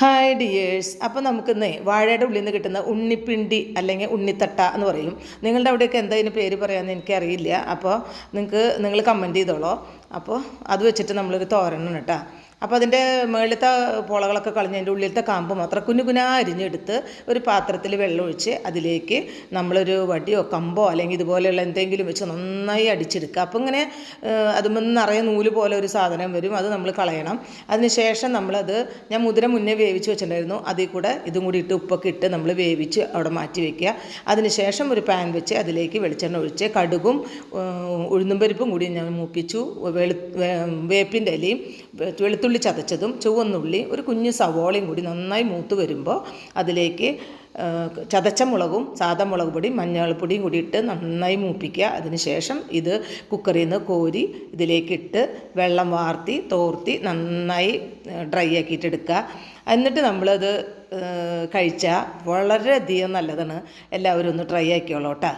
Hi dears അപ്പോൾ നമുക്കിന്ന് വാഴയുടെ ഉള്ളിൽ നിന്ന് കിട്ടുന്ന ഉണ്ണിപ്പിണ്ടി അല്ലെങ്കിൽ ഉണ്ണിത്തട്ട എന്ന് പറയും. നിങ്ങളുടെ അവിടെയൊക്കെ എന്താ ഇതിന് പേര് പറയാമെന്ന് എനിക്കറിയില്ല. അപ്പോൾ നിങ്ങൾക്ക് നിങ്ങൾ കമന്റ് ചെയ്തോളൂ. അപ്പോൾ അത് വെച്ചിട്ട് നമ്മളൊരു തോരണം കേട്ടോ. അപ്പോൾ അതിന്റെ മുകളിലത്തെ പോളകളൊക്കെ കളഞ്ഞ് അതിന്റെ ഉള്ളിലത്തെ കാമ്പ് മാത്രം കുഞ്ഞു കുഞ്ഞാ അരിഞ്ഞെടുത്ത് ഒരു പാത്രത്തിൽ വെള്ളമൊഴിച്ച് അതിലേക്ക് നമ്മളൊരു വടിയോ കമ്പോ അല്ലെങ്കിൽ ഇതുപോലെയുള്ള എന്തെങ്കിലും വെച്ച് നന്നായി അടിച്ചെടുക്കുക. അപ്പോൾ ഇങ്ങനെ അതുമ്പോൾ നിറയെ നൂൽ പോലെ ഒരു സാധനം വരും. അത് നമ്മൾ കളയണം. അതിനുശേഷം നമ്മളത് ഞാൻ മുതിര മുന്നേ വേവിച്ച് വെച്ചിട്ടുണ്ടായിരുന്നു. അതിൽ കൂടെ ഇതും കൂടി ഇട്ട് ഉപ്പൊക്കെ ഇട്ട് നമ്മൾ വേവിച്ച് അവിടെ മാറ്റി വെക്കുക. അതിനുശേഷം ഒരു പാൻ വെച്ച് അതിലേക്ക് വെളിച്ചെണ്ണ ഒഴിച്ച് കടുകും ഉഴുന്നും പരിപ്പും കൂടി ഞാൻ മൂപ്പിച്ചു. വെളു വേപ്പിന്റെ ഇലയും വെളുത്തുള്ളി ചതച്ചതും ചുവന്നുള്ളി ഒരു കുഞ്ഞു സവോളയും കൂടി നന്നായി മൂത്ത് വരുമ്പോൾ അതിലേക്ക് ചതച്ച മുളകും സാധാ മുളക് പൊടി മഞ്ഞൾപ്പൊടിയും കൂടി ഇട്ട് നന്നായി മൂപ്പിക്കുക. അതിനുശേഷം ഇത് കുക്കറിൽ നിന്ന് കോരി ഇതിലേക്കിട്ട് വെള്ളം വാർത്തി തോർത്തി നന്നായി ഡ്രൈ ആക്കിയിട്ട് എടുക്കുക. എന്നിട്ട് നമ്മളത് കഴിച്ചാൽ വളരെയധികം നല്ലതാണ്. എല്ലാവരും ഒന്ന് ട്രൈ ആക്കിയോളൂ കേട്ടോ.